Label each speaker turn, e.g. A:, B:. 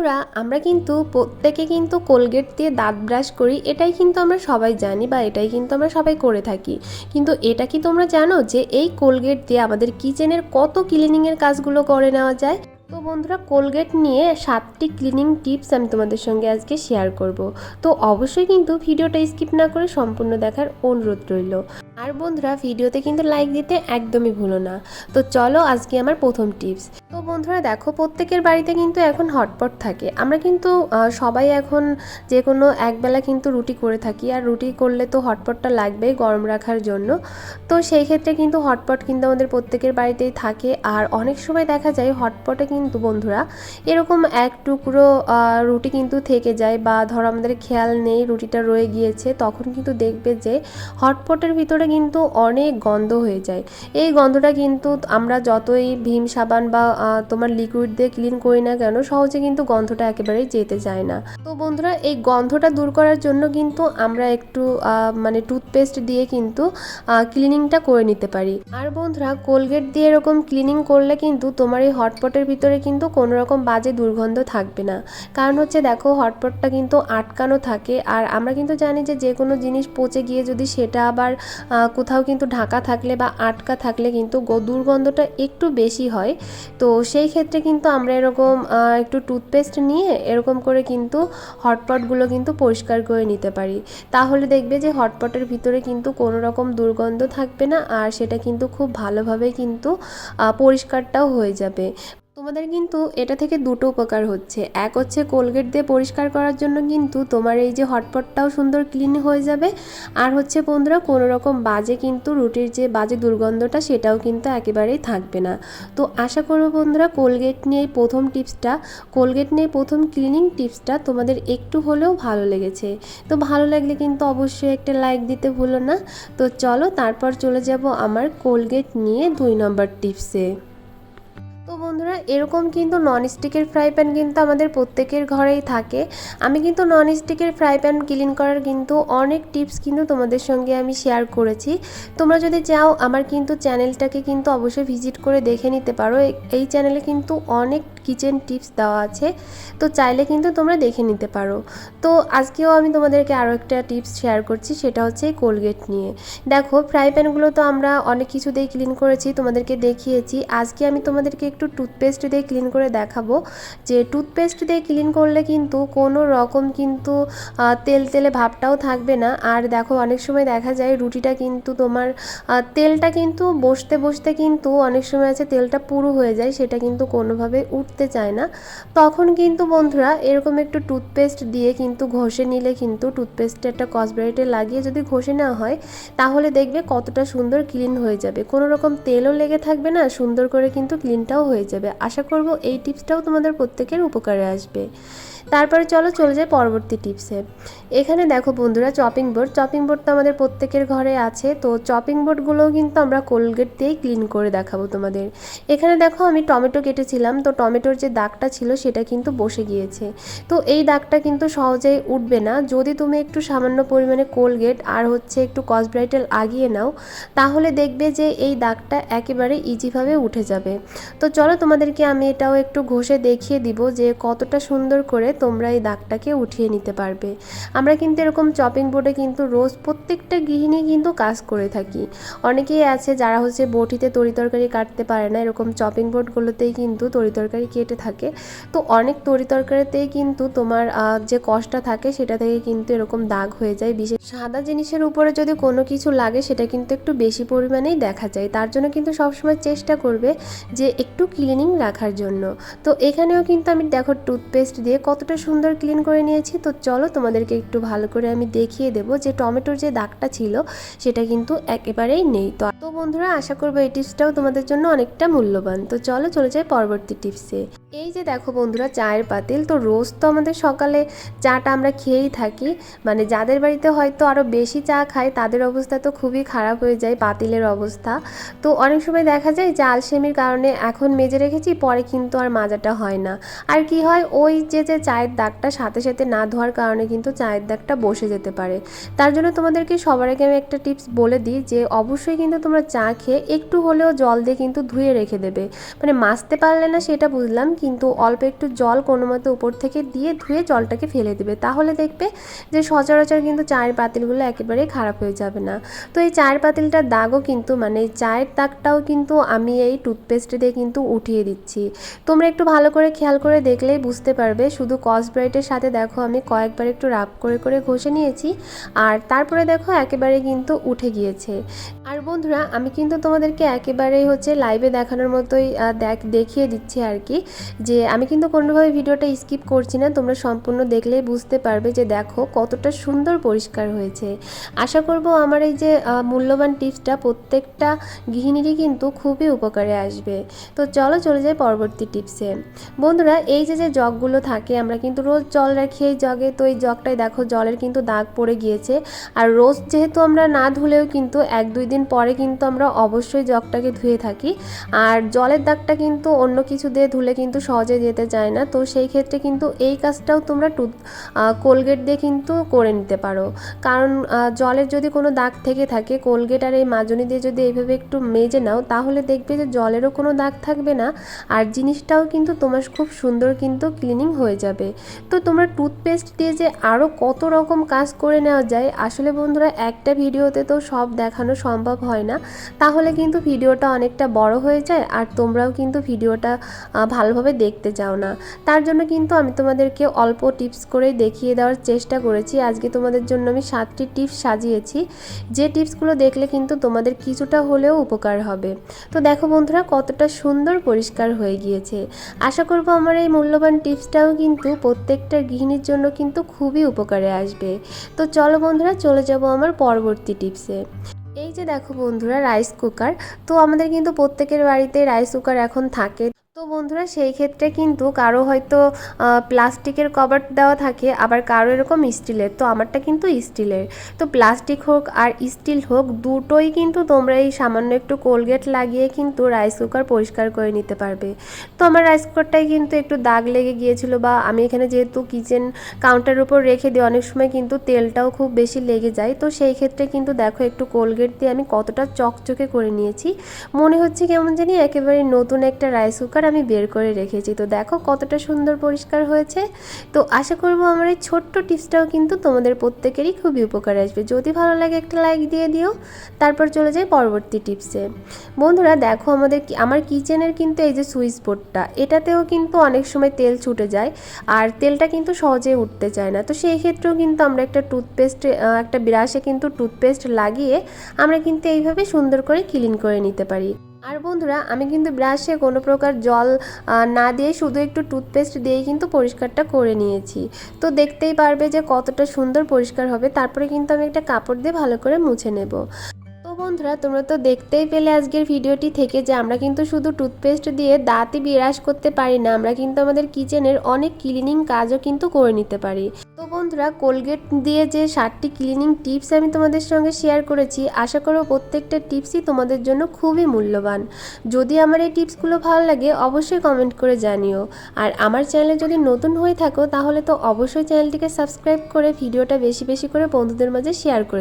A: বন্ধুরা, আমরা কিন্তু প্রত্যেকে কিন্তু কোলগেট দিয়ে দাঁত ব্রাশ করি, এটাই কিন্তু আমরা সবাই জানি বা এটাই কিন্তু আমরা সবাই করে থাকি। কিন্তু এটা কি তোমরা জানো যে এই কোলগেট দিয়ে আমাদের কিচেনের কত ক্লিনিংয়ের কাজগুলো করে নেওয়া যায়? তো বন্ধুরা, কোলগেট নিয়ে সাতটি ক্লিনিং টিপস আমি তোমাদের সঙ্গে আজকে শেয়ার করব। তো অবশ্যই কিন্তু ভিডিওটা স্কিপ না করে সম্পূর্ণ দেখার অনুরোধ রইল। আর বন্ধুরা, ভিডিওতে কিন্তু লাইক দিতে একদমই ভুলো না। তো চলো আজকে আমার প্রথম টিপস। তো বন্ধুরা দেখো, প্রত্যেকের বাড়িতে কিন্তু এখন হটপট থাকে। আমরা কিন্তু সবাই এখন যে কোনো একবেলা কিন্তু রুটি করে থাকি। আর রুটি করলে তো হটপটটা লাগবেই গরম রাখার জন্য। তো সেই ক্ষেত্রে কিন্তু হটপট কিন্তু আমাদের প্রত্যেকের বাড়িতেই থাকে। আর অনেক সময় দেখা যায় হটপটে কিন্তু বন্ধুরা এরকম এক টুকরো রুটি কিন্তু থেকে যায় বা ধরো আমাদের খেয়াল নেই রুটিটা রয়ে গিয়েছে, তখন কিন্তু দেখবে যে হটপটের ভিতরে কিন্তু অনেক গন্ধ হয়ে যায়। এই গন্ধটা কিন্তু আমরা যতই ভীম সাবান বা তোমার লিকুইড দিয়ে ক্লিন করি না কেন, সহজে কিন্তু গন্ধটা একেবারেই যেতে চায় না। তো বন্ধুরা, এই গন্ধটা দূর করার জন্য কিন্তু আমরা একটু মানে টুথপেস্ট দিয়ে কিন্তু ক্লিনিংটা করে নিতে পারি। আর বন্ধুরা কোলগেট দিয়ে এরকম ক্লিনিং করলে কিন্তু তোমার এই হটপটের ভিতরে কিন্তু কোনো রকম বাজে দুর্গন্ধ থাকবে না। কারণ হচ্ছে দেখো হটপটটা কিন্তু আটকানো থাকে। আর আমরা কিন্তু জানি যে যে কোনো জিনিস পচে গিয়ে যদি সেটা আবার কোথাও কিন্তু ঢাকা থাকলে বা আটকা থাকলে কিন্তু দুর্গন্ধটা একটু বেশি হয়। তো সেই ক্ষেত্রে কিন্তু আমরা এরকম একটু টুথপেস্ট নিয়ে এরকম করে কিন্তু হটপটগুলো কিন্তু পরিষ্কার করে নিতে পারি। তাহলে দেখবে যে হটপটের ভিতরে কিন্তু কোনো রকম দুর্গন্ধ থাকবে না, আর সেটা কিন্তু খুব ভালোভাবে কিন্তু পরিষ্কারটাও হয়ে যাবে। তোমাদের কিন্তু এটা থেকে দুটো উপকার হচ্ছে। এক হচ্ছে কোলগেট দিয়ে পরিষ্কার করার জন্য কিন্তু তোমার এই যে হটপটটাও সুন্দর ক্লিন হয়ে যাবে। আর হচ্ছে বন্ধুরা, কোনো রকম বাজে কিন্তু রুটির যে বাজে দুর্গন্ধটা সেটাও কিন্তু একেবারেই থাকবে না। তো আশা করব বন্ধুরা, কোলগেট নিয়ে প্রথম টিপসটা, কোলগেট নিয়ে প্রথম ক্লিনিং টিপসটা তোমাদের একটু হলেও ভালো লেগেছে। তো ভালো লাগলে কিন্তু অবশ্যই একটা লাইক দিতে ভুলো না। তো চলো, তারপর চলে যাব আমার কোলগেট নিয়ে দুই নম্বর টিপসে। বন্ধুরা এরকম কিন্তু ননস্টিকের ফ্রাই প্যান কিন্তু আমাদের প্রত্যেকের ঘরেই থাকে। আমি কিন্তু ননস্টিকের ফ্রাই প্যান ক্লিন করার কিন্তু অনেক টিপস কিন্তু তোমাদের সঙ্গে আমি শেয়ার করেছি। তোমরা যদি চাও, আমার কিন্তু চ্যানেলটাকে কিন্তু অবশ্যই ভিজিট করে দেখে নিতে পারো। এই চ্যানেলে কিন্তু অনেক কিচেন টিপস দেওয়া আছে, তো চাইলে কিন্তু তোমরা দেখে নিতে পারো। তো আজকেও আমি তোমাদেরকে আরও একটা টিপস শেয়ার করছি, সেটা হচ্ছে কোলগেট নিয়ে। দেখো ফ্রাই প্যানগুলো তো আমরা অনেক কিছু দিয়ে ক্লিন করেছি, তোমাদেরকে দেখিয়েছি। আজকে আমি তোমাদেরকে একটু টুথপেস্ট দিয়ে ক্লিন করে দেখাবো। যে টুথপেস্ট দিয়ে ক্লিন করলে কিন্তু কোনো রকম কিন্তু তেল তেলে ভাবটাও থাকবে না। আর দেখো অনেক সময় দেখা যায় রুটিটা কিন্তু তোমার তেলটা কিন্তু বসতে বসতে কিন্তু অনেক সময় আছে তেলটা পুরো হয়ে যায়, সেটা কিন্তু কোনোভাবে উঠতে চায় না। তখন কিন্তু বন্ধুরা এরকম একটু টুথপেস্ট দিয়ে কিন্তু ঘষে নিলে কিন্তু টুথপেস্টে একটা কসব্রাইটে লাগিয়ে যদি ঘষে নেওয়া হয়, তাহলে দেখবে কতটা সুন্দর ক্লিন হয়ে যাবে। কোনো রকম তেলও লেগে থাকবে না, সুন্দর করে কিন্তু ক্লিনটাও হয়ে যাবে। আশা করব এই টিপসটাও তোমাদের প্রত্যেকের উপকারে আসবে। তারপরে চলো, চলে যাই পরবর্তী টিপসে। এখানে দেখো বন্ধুরা, চপিং বোর্ড। চপিং বোর্ড তো আমাদের প্রত্যেকের ঘরে আছে। তো চপিং বোর্ডগুলোও কিন্তু আমরা কোলগেট দিয়েই ক্লিন করে দেখাবো তোমাদের। এখানে দেখো, আমি টমেটো কেটেছিলাম। তো টমেটোর যে দাগটা ছিল, সেটা কিন্তু বসে গিয়েছে। তো এই দাগটা কিন্তু সহজেই উঠবে না। যদি তুমি একটু সামান্য পরিমাণে কোলগেট আর হচ্ছে একটু কসব্রাইটেল আগিয়ে নাও, তাহলে দেখবে যে এই দাগটা একেবারে ইজিভাবে উঠে যাবে। তো চলো তোমাদেরকে আমি এটাও একটু ঘষে দেখিয়ে দিব যে কতটা সুন্দর করে তোমরা এই দাগটাকে উঠিয়ে নিতে পারবে। আমরা কিন্তু এরকম চপিং বোর্ডে কিন্তু রোজ প্রত্যেকটা গৃহিণী কিন্তু কাজ করে থাকি। অনেকেই আছে যারা হচ্ছে বটিতে তরি তরকারি কাটতে পারে না, এরকম চপিং বোর্ডগুলোতেই কিন্তু তরি তরকারি কেটে থাকে। তো অনেক তরি তরকারিতেই কিন্তু তোমার যে কষ্টটা থাকে সেটা থেকে কিন্তু এরকম দাগ হয়ে যায়। বিশেষ সাদা জিনিসের উপরে যদি কোনো কিছু লাগে সেটা কিন্তু একটু বেশি পরিমাণেই দেখা যায়। তার জন্য কিন্তু সবসময় চেষ্টা করবে যে একটু ক্লিনিং রাখার জন্য। তো এখানেও কিন্তু আমি দেখো টুথপেস্ট দিয়ে কতটা সুন্দর ক্লিন করে নিয়েছি। তো চলো তোমাদেরকে একটু ভালো করে আমি দেখিয়ে দেবো যে টমেটোর যে দাগটা ছিল, সেটা কিন্তু একেবারেই নেই। তো তো বন্ধুরা, আশা করব এই টিপসটাও তোমাদের জন্য অনেকটা মূল্যবান। তো চলো চলে যাই পরবর্তী টিপসে এই যে দেখো বন্ধুরা, চায়ের পাতিল। তো রোজ তো আমাদের সকালে চাটা আমরা খেয়েই থাকি। মানে যাদের বাড়িতে হয়তো আরও বেশি চা খায়, তাদের অবস্থা তো খুবই খারাপ হয়ে যায় পাতিলের অবস্থা। তো অনেক সময় দেখা যায় যে আলসেমির কারণে এখন মেজে রেখেছি পরে কিন্তু আর মাজাটা হয় না। আর কি হয়, ওই যে যে চায়ের দাগটা সাথে সাথে না ধোয়ার কারণে কিন্তু চায়ের দাগটা বসে যেতে পারে। তার জন্য তোমাদেরকে সবার আগে আমি একটা টিপস বলে দিই যে, অবশ্যই কিন্তু তোমরা চা খেয়ে একটু হলেও জল দিয়ে কিন্তু ধুয়ে রেখে দেবে। মানে মাজতে পারলে না সেটা বুঝলাম, কিন্তু অল্প একটু জল কোনো মতো উপর থেকে দিয়ে ধুয়ে জলটাকে ফেলে দেবে। তাহলে দেখবে যে সচরাচর কিন্তু চায়ের পাতিলগুলো একেবারেই খারাপ হয়ে যাবে না। তো এই চায়ের পাতিলটার দাগও কিন্তু মানে চায়ের দাগটাও কিন্তু আমি এই টুথপেস্ট দিয়ে কিন্তু উঠিয়ে দিচ্ছি। তোমরা একটু ভালো করে খেয়াল করে দেখলেই বুঝতে পারবে। শুধু কস ব্রাইটের সাথে দেখো, আমি কয়েকবার একটু রাব করে করে ঘষে নিয়েছি। আর তারপরে দেখো, একেবারে কিন্তু উঠে গিয়েছে। আর বন্ধুরা, আমি কিন্তু তোমাদেরকে একেবারেই হচ্ছে লাইভে দেখানোর মতোই দেখ, দেখিয়ে দিচ্ছি আর কি। যে আমি কিন্তু কোনোভাবে ভিডিওটা স্কিপ করছি না। তোমরা সম্পূর্ণ দেখলেই বুঝতে পারবে যে দেখো, কতটা সুন্দর পরিষ্কার হয়েছে। আশা করব আমার এই যে মূল্যবান টিপসটা প্রত্যেকটা গৃহিণীরই কিন্তু খুবই উপকারে আসবে। তো চলো চলে যাই পরবর্তী টিপসে। বন্ধুরা, এই যে যে জগগুলো থাকে, আমরা কিন্তু রোজ জল রাখি এই জগে। তো এই জগটাই দেখো, জলের কিন্তু দাগ পড়ে গিয়েছে। আর রোজ যেহেতু আমরা না ধুলেও কিন্তু এক, দুই দিন পরে কিন্তু আমরা অবশ্যই জগটাকে ধুয়ে থাকি। আর জলের দাগটা কিন্তু অন্য কিছু দিয়ে ধুলে কিন্তু সহজে যেতে চায় না। তো সেই ক্ষেত্রে কিন্তু এই কাজটাও তোমরা টুথ কোলগেট দিয়ে কিন্তু করে নিতে পারো। কারণ জলের যদি কোনো দাগ থেকে থাকে, কোলগেট আর এই মাজনি দিয়ে যদি এইভাবে একটু মেজে নাও, তাহলে দেখবে যে জলেরও কোনো দাগ থাকবে না। আর জিনিসটাও কিন্তু তোমার খুব সুন্দর কিন্তু ক্লিনিং হয়ে যাবে। তো তোমরা টুথপেস্ট দিয়ে যে আরও কত রকম কাজ করে নেওয়া যায়, আসলে বন্ধুরা একটা ভিডিওতে তো সব দেখানো সম্ভব হয় না। তাহলে কিন্তু ভিডিওটা অনেকটা বড় হয়ে যায় আর তোমরাও কিন্তু ভিডিওটা ভালোভাবে দেখতে চাও না। তার জন্য কিন্তু আমি তোমাদেরকে অল্প টিপস করেই দেখিয়ে দেওয়ার চেষ্টা করেছি। আজকে তোমাদের জন্য আমি সাতটি টিপস সাজিয়েছি। যে টিপসগুলো দেখলে কিন্তু তোমাদের কিছুটা হলেও উপকার হবে। তো দেখো বন্ধুরা কতটা সুন্দর পরিষ্কার হয়ে গিয়েছে। আশা করব আমার এই মূল্যবান টিপসটাও কিন্তু প্রত্যেকটা গৃহিণীর জন্য কিন্তু খুবই উপকারে আসবে। তো চলো বন্ধুরা, চলে যাব আমার পরবর্তী টিপসে। এই যে দেখো বন্ধুরা রাইস কুকার তো আমাদের কিন্তু প্রত্যেকের বাড়িতে রাইস কুকার এখন থাকে। তো বন্ধুরা, সেই ক্ষেত্রে কিন্তু কারও হয়তো প্লাস্টিকের কভার দেওয়া থাকে, আবার কারও এরকম স্টিলের, তো আমারটা কিন্তু স্টিলের। তো প্লাস্টিক হোক আর স্টিল হোক, দুটোই কিন্তু তোমরা এই সামান্য একটু কোলগেট লাগিয়ে কিন্তু রাইস কুকার পরিষ্কার করে নিতে পারবে। তো আমার রাইস কুকারটাই কিন্তু একটু দাগ লেগে গিয়েছিল বা আমি এখানে যেহেতু কিচেন কাউন্টারের উপর রেখে দিই, অনেক সময় কিন্তু তেলটাও খুব বেশি লেগে যায়। তো সেই ক্ষেত্রে কিন্তু দেখো, একটু কোলগেট দিয়ে আমি কতটা চকচকে করে নিয়েছি। মনে হচ্ছে কেমন জানি একেবারে নতুন একটা রাইস কুকার আমি বের করে রেখেছি। তো দেখো কতটা সুন্দর পরিষ্কার হয়েছে। তো আশা করব আমার এই ছোট্ট টিপসটাও কিন্তু তোমাদের প্রত্যেকেরই খুবই উপকারে আসবে। যদি ভালো লাগে একটা লাইক দিয়ে দিও। তারপর চলে যাই পরবর্তী টিপসে। বন্ধুরা দেখো আমাদের আমার কিচেনের কিন্তু এই যে সুইচ বোর্ডটা, এটাতেও কিন্তু অনেক সময় তেল ছুটে যায় আর তেলটা কিন্তু সহজে উঠতে চায় না। তো সেই ক্ষেত্রেও কিন্তু আমরা একটা টুথপেস্ট একটা ব্রাশে কিন্তু টুথপেস্ট লাগিয়ে আমরা কিন্তু এইভাবে সুন্দর করে ক্লিন করে নিতে পারি। আর বন্ধুরা, আমি কিন্তু ব্রাশে কোনো প্রকার জল না দিয়ে শুধু একটু টুথপেস্ট দিয়েই কিন্তু পরিষ্কারটা করে নিয়েছি। তো দেখতেই পারবে যে কতটা সুন্দর পরিষ্কার হবে। তারপরে কিন্তু আমি একটা কাপড় দিয়ে ভালো করে মুছে নেব। তো বন্ধুরা, তোমরা তো দেখতেই পেলে আজকের ভিডিওটি থেকে যে আমরা কিন্তু শুধু টুথপেস্ট দিয়ে দাঁতই বিরাজ করতে পারি না, আমরা কিন্তু আমাদের কিচেনের অনেক ক্লিনিং কাজও কিন্তু করে নিতে পারি। বন্ধুরা, কোলগেট দিয়ে যে সাতটি ক্লিনিং টিপস আমি তোমাদের সঙ্গে শেয়ার করেছি, আশা করো প্রত্যেকটা টিপসই তোমাদের জন্য খুবই মূল্যবান। যদি আমার এই টিপসগুলো ভালো লাগে, অবশ্যই কমেন্ট করে জানিও। আর আমার চ্যানেলে যদি নতুন হয়ে থাকো, তাহলে তো অবশ্যই চ্যানেলটিকে সাবস্ক্রাইব করে ভিডিওটা বেশি বেশি করে বন্ধুদের মাঝে শেয়ার করে